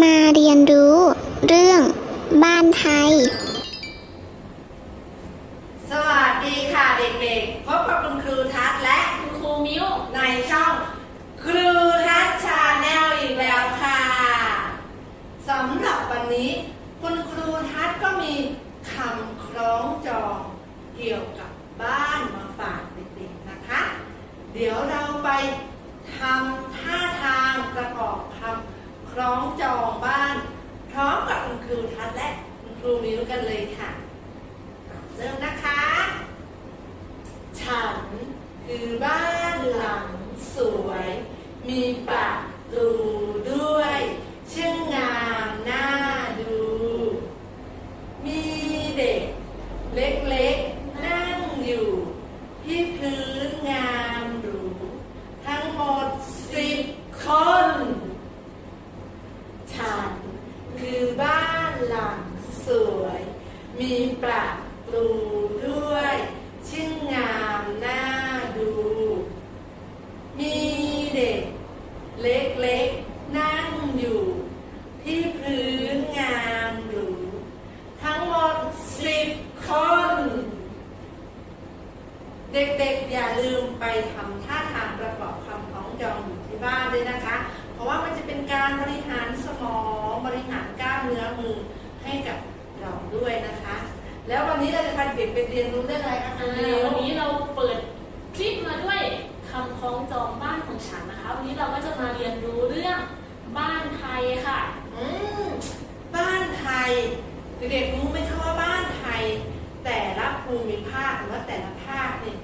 มาเรียนรู้ เรื่อง บ้านไทย สวัสดีค่ะเด็กๆ พบกับคุณครูทัศและคุณครูมิ้วในช่อง ครูทัศชาแนลอีกแล้วค่ะสำหรับวันนี้ คุณครูทัศก็มีคำคล้องจองเกี่ยวกับบ้านมาฝากเด็กๆนะคะ เดี๋ยวเราไปทำท่าทางประกอบคำ คล้องจองบ้าน พร้อมกับคุณครูทัศและคุณครูมิ้วกันเลยค่ะ เริ่มนะคะ ฉันคือบ้านหลังสวย มีประตูด้วยช่างงามน่าดู มีเด็กเล็กๆนั่งอยู่ ที่พื้นงามหรู ทั้งหมดสิบคน ฉันคือบ้านหลังสวย มีประตูด้วยชื่งงามน่าดู มีเด็กเล็กๆนั่งอยู่ ที่พื้นงามหรู ทั้งหมดสิบคน เด็กๆอย่าลืมไปทำท่าทางประกอบคำคล้องจองอยู่ที่บ้านด้วยนะคะ เพราะว่ามันจะเป็นการบริหารสมองบริหารกล้ามเนื้อมือให้กับเราด้วยนะคะ แล้ววันนี้เราจะพาเด็กไปเรียนรู้เรื่องอะไรคะอ่าคุณมิววันนี้เราเปิดคลิปมาด้วยคำคล้องจองบ้านของฉันนะคะ วันนี้เราก็จะมาเรียนรู้เรื่องบ้านไทยค่ะอืมบ้านไทยเด็กๆรู้ไหมคะว่าบ้านไทย แต่ละภูมิภาคหรือว่าแต่ละภาคเนี่ย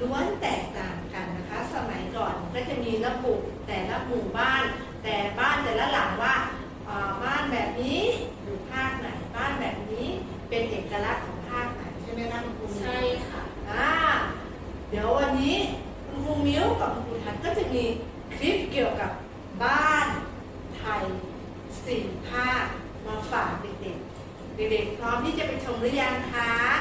ล้วนแตกต่างกันนะคะ สมัยก่อนก็จะมีระบุแต่ละหมู่บ้าน แต่บ้านแต่ละหลังว่าอ่าบ้านแบบนี้อยู่ภาคไหนบ้านแบบนี้เป็นเอกลักษณ์ของภาคไหนใช่ไหมคะคุณครูใช่ค่ะอ่าเดี๋ยววันนี้คุณครูมิ้วกับคุณครูทันก็จะมีคลิปเกี่ยวกับบ้านไทยสี่ภาคมาฝากเด็กๆเด็กๆพร้อมที่จะไปชมหรือยังคะอ่า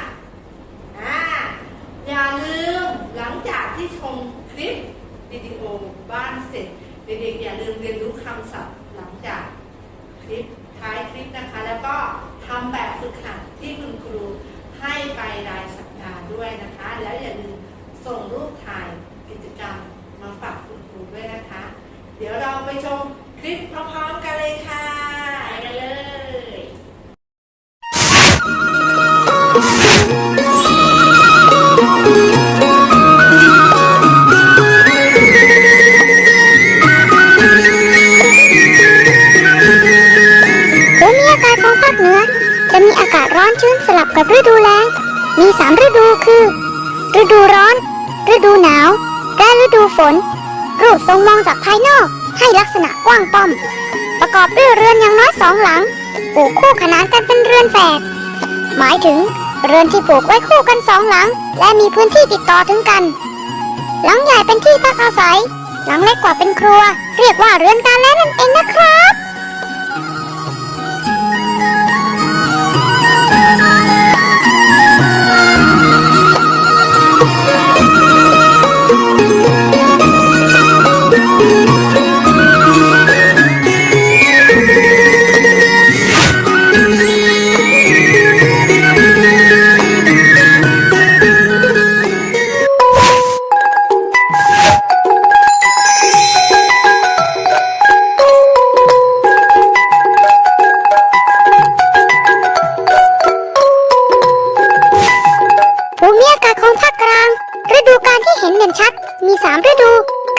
อย่าลืมหลังจากที่ชมคลิปวิดีโอบ้านเสร็จ เด็กๆอย่าลืมเรียนรู้คำศัพท์หลังจากคลิปท้ายคลิปนะคะ แล้วก็ทำแบบฝึกหัดที่คุณครูให้ไปรายสัปดาห์ด้วยนะคะ แล้วอย่าลืมส่งรูปถ่ายกิจกรรมมาฝากคุณครูด้วยนะคะ เดี๋ยวเราไปชมคลิปพร้อมๆกันเลยค่ะ ร้อนชื้นสลับกับฤดูแล้ง มีสามฤดูคือ ฤดูร้อน ฤดูหนาว และฤดูฝน รูปทรงมองจากภายนอกให้ลักษณะกว้างป้อม ประกอบด้วยเรือนอย่างน้อยสองหลังปลูกคู่ขนานกันเป็นเรือนแฝดหมายถึงเรือนที่ปลูกไว้คู่กันสองหลัง และมีพื้นที่ติดต่อถึงกัน หลังใหญ่เป็นที่พักอาศัย หลังเล็กกว่าเป็นครัว เรียกว่าเรือนการแล้นั่นเองนะครับ ภู เห็นเด่นชัด มีสามฤดู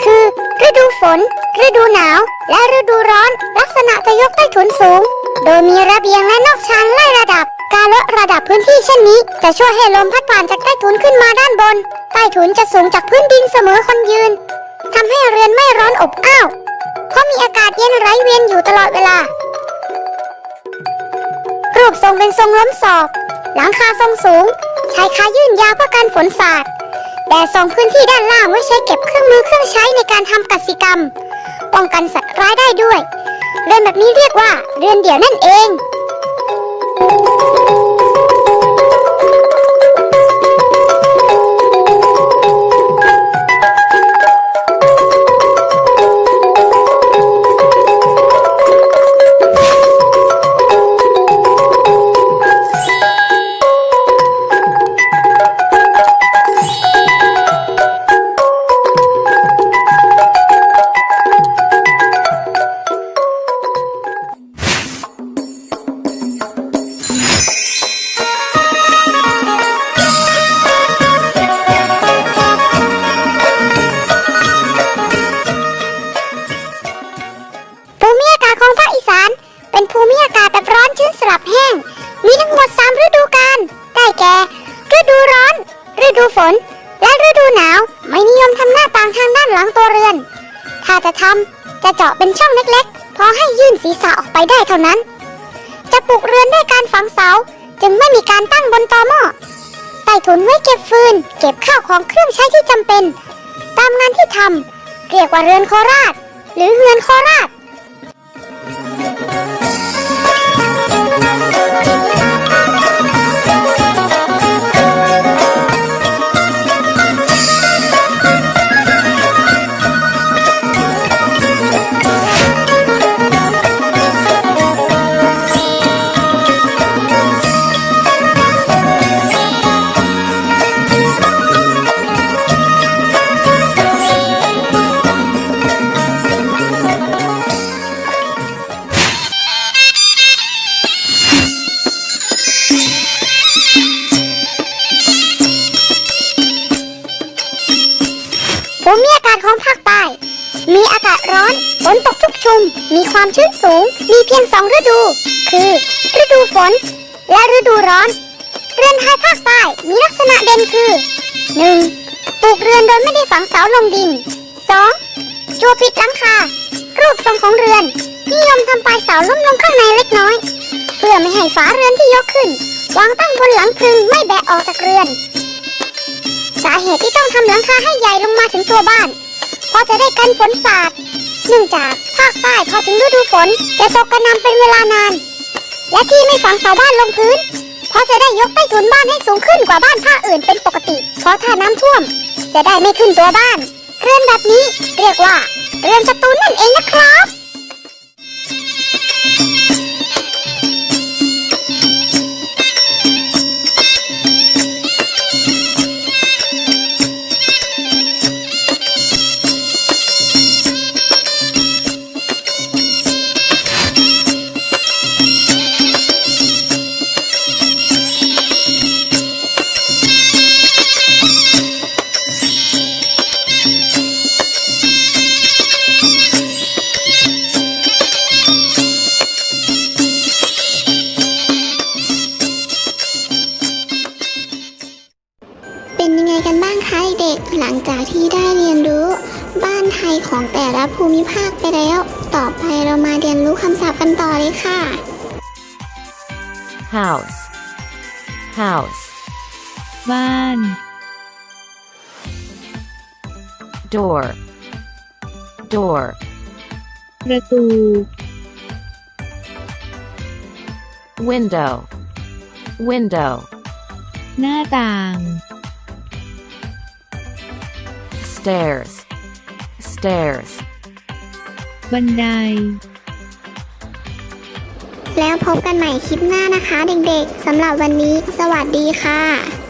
คือ ฤดูฝน ฤดูหนาว และฤดูร้อน ลักษณะจะยกใต้ถุนสูง โดยมีระเบียงและนอกชานไล่ระดับ การลดระดับพื้นที่เช่นนี้ จะช่วยให้ลมพัดผ่านจากใต้ถุนขึ้นมาด้านบน ใต้ถุนจะสูงจากพื้นดินเสมอคนยืนทำให้เรือนไม่ร้อนอบอ้าว เพราะมีอากาศเย็นไร้เวียนอยู่ตลอดเวลา รูปทรงเป็นทรงล้มศอก หลังคาทรงสูงชายคายื่นยาวเพื่อกันฝนสาด แต่ทรงพื้นที่ด้านล่างไว้ใช้เก็บเครื่องมือเครื่องใช้ในการทำกสิกรรม ป้องกันสัตว์ร้ายได้ด้วย เรือนแบบนี้เรียกว่าเรือนเดี่ยวนั่นเองของ เจาะเป็นช่องเล็กๆ พอให้ยื่นศีรษะออกไปได้เท่านั้น จะปลูกเรือนด้วยการฝังเสา จึงไม่มีการตั้งบนตอหม้อใต้ถุนไว้เก็บฟืน เก็บข้าวของเครื่องใช้ที่จำเป็น ตามงานที่ทำเรียกว่าเรือนโคราช หรือเรือนโคราช ภูมิอากาศของภาคใต้ มีอากาศร้อน ฝนตกชุกชุม มีความชื้นสูง มีเพียงสองฤดู คือ ฤดูฝน และฤดูร้อน เรือนไทยภาคใต้มีลักษณะเด่นคือ 1. ปลูกเรือนโดยไม่ได้ฝังเสาลงดิน 2. จัวปิดหลังคา รูปทรงของเรือน นิยมทำปลายเสาล้มลงข้างในเล็กน้อย เพื่อไม่ให้ฝาเรือนที่ยกขึ้น วางตั้งบนหลังพึงไม่แบะออกจากเรือน สาเหตุที่ต้องทำหลังคาให้ใหญ่ลงมาถึงตัวบ้าน เพราะจะได้กันฝนสาด เนื่องจากภาคใต้พอถึงฤดูฝนจะตกกระนำเป็นเวลานาน และที่ไม่ฝังเสาบ้านลงพื้น เพราะจะได้ยกใต้ถุนบ้านให้สูงขึ้นกว่าบ้านภาคอื่นเป็นปกติ เพราะถ้าน้ำท่วม จะได้ไม่ขึ้นตัวบ้านเรือนแบบนี้เรียกว่าเรือนสตูนนั่นเองนะครับ จากที่ได้เรียนรู้ บ้านไทยของแต่ละภูมิภาคไปแล้ว ต่อไปเรามาเรียนรู้คำศัพท์กันต่อเลยค่ะ house house บ้าน door door ประตู window window หน้าต่าง stairs stairs บันได แล้วพบกันใหม่คลิปหน้านะคะเด็กๆสำหรับวันนี้สวัสดีค่ะ